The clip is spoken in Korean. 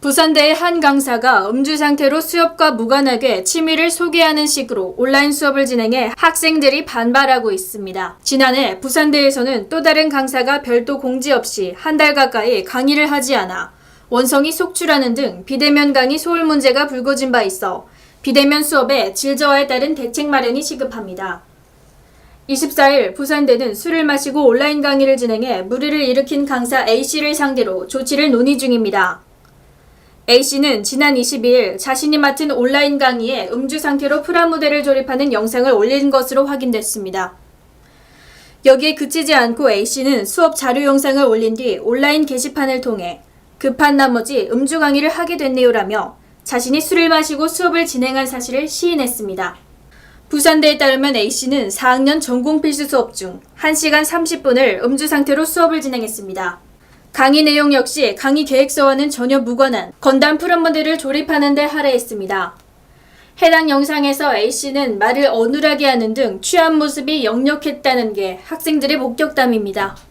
부산대의 한 강사가 음주 상태로 수업과 무관하게 취미를 소개하는 식으로 온라인 수업을 진행해 학생들이 반발하고 있습니다. 지난해 부산대에서는 또 다른 강사가 별도 공지 없이 한 달 가까이 강의를 하지 않아 원성이 속출하는 등 비대면 강의 소홀 문제가 불거진 바 있어 비대면 수업의 질 저하에 따른 대책 마련이 시급합니다. 24일 부산대는 술을 마시고 온라인 강의를 진행해 무리를 일으킨 강사 A씨를 상대로 조치를 논의 중입니다. A씨는 지난 22일 자신이 맡은 온라인 강의에 음주 상태로 프라모델을 조립하는 영상을 올린 것으로 확인됐습니다. 여기에 그치지 않고 A씨는 수업 자료 영상을 올린 뒤 온라인 게시판을 통해 급한 나머지 음주 강의를 하게 됐네요라며 자신이 술을 마시고 수업을 진행한 사실을 시인했습니다. 부산대에 따르면 A씨는 4학년 전공 필수 수업 중 1시간 30분을 음주 상태로 수업을 진행했습니다. 강의 내용 역시 강의 계획서와는 전혀 무관한 건담 프로모델을 조립하는 데 할애했습니다. 해당 영상에서 A씨는 말을 어눌하게 하는 등 취한 모습이 역력했다는 게 학생들의 목격담입니다.